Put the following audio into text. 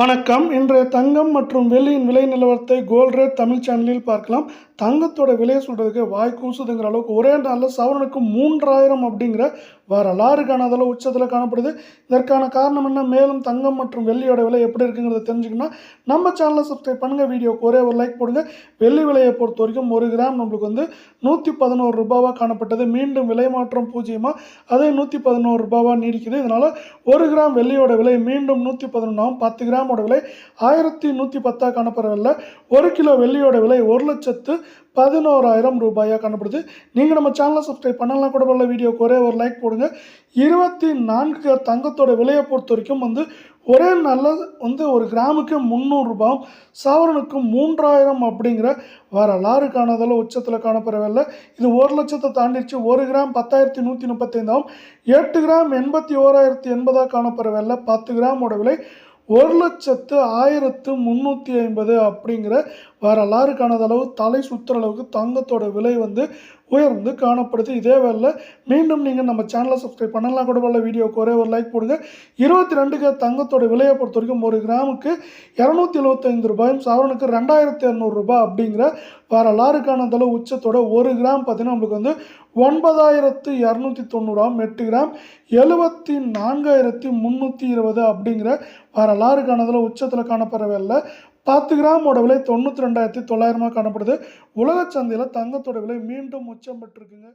வணக்கம். இன்றைய தங்கம் மற்றும் வெள்ளியின் விலை நிலவரத்தை கோல்ட் ரேட் தமிழ் சேனலில் பார்க்கலாம். தங்கத்தோட விலையை சொல்கிறதுக்கு வாய் கூசுதுங்கிற அளவுக்கு ஒரே நாளில் சவரனுக்கு மூன்றாயிரம் அப்படிங்கிற வரலாறுக்கான அதில் உச்சத்தில் காணப்படுது. இதற்கான காரணம் என்ன? மேலும் தங்கம் மற்றும் வெள்ளியோட விலை எப்படி இருக்குங்கிறத தெரிஞ்சுக்கணும்னா நம்ம சேனலை சப்ஸ்கிரைப் பண்ணுங்கள் வீடியோக்கு ஒரே ஒரு லைக் போடுங்க. வெள்ளி விலையை பொறுத்த வரைக்கும் ஒரு கிராம் நம்மளுக்கு வந்து நூற்றி பதினோரு ரூபாவாக காணப்பட்டது. மீண்டும் விலை மாற்றம் பூஜ்ஜியமாக அதே நூற்றி பதினோரு ரூபாவாக நீடிக்குது. இதனால் ஒரு கிராம் வெள்ளியோட விலை மீண்டும் நூற்றி பதினொன்றாம் பத்து கிராம் கிராமோட விலை ஆயிரத்தி நூற்றி பத்தாக காணப்படவில்லை. ஒரு கிலோ வெள்ளியோட விலை ஒரு லட்சத்து பதினோராயிரம் ரூபாயாக காணப்படுது. நீங்கள் நம்ம சேனலை சப்ஸ்கிரைப் பண்ணலாம் கூட உள்ள வீடியோக்கு ஒரே ஒரு லைக் போடுங்க. இருபத்தி நான்கு தங்கத்தோட விலையை பொறுத்த வரைக்கும் வந்து ஒரே நல்ல வந்து ஒரு கிராமுக்கு முந்நூறுரூபாயும் சவரனுக்கு மூன்றாயிரம் அப்படிங்கிற வரலாறு காணாதளவு உச்சத்தில் காணப்படவில்லை. இது ஒரு லட்சத்தை தாண்டிடுச்சு. ஒரு கிராம் பத்தாயிரத்தி நூற்றி முப்பத்தைந்தாவும் எட்டு கிராம் எண்பத்தி ஓராயிரத்தி எண்பதாக காணப்படவில்லை. பத்து கிராமோட விலை ஒரு லட்சத்து ஆயிரத்து முந்நூற்றி ஐம்பது அப்படிங்கிற வரலாறு காணாத அளவு தலை சுற்றுற அளவுக்கு தங்கத்தோட விலை வந்து உயர்ந்து காணப்படுது. இதே வேலை மீண்டும் நீங்கள் நம்ம சேனலை சப்ஸ்கிரைப் பண்ணலாம் கூட உள்ள வீடியோக்கு ஒரே ஒரு லைக் போடுங்க. இருபத்தி ரெண்டுக்கு தங்கத்தோட விலையை பொறுத்த வரைக்கும் ஒரு கிராமுக்கு இரநூத்தி எழுபத்தைந்து ரூபாயும் சவரனுக்கு ரெண்டாயிரத்தி இரநூறுபா அப்படிங்கிற வரலாறு எல்லாருக்கான அளவு உச்சத்தோட ஒரு கிராம் பார்த்தீங்கன்னா நம்மளுக்கு வந்து ஒன்பதாயிரத்து இரநூத்தி தொண்ணூறாம் எட்டு கிராம் எழுபத்தி நான்காயிரத்தி முந்நூற்றி இருபது அப்படிங்கிற வரலாறு காணதில் உச்சத்தில் காணப்படவில்லை பத்து கிராமோட விலை தொண்ணூற்றி ரெண்டாயிரத்தி தொள்ளாயிரமாக காணப்படுது. உலக சந்தையில் தங்கத்தோட விலை மீண்டும் உச்சம் பெற்றிருக்குங்க.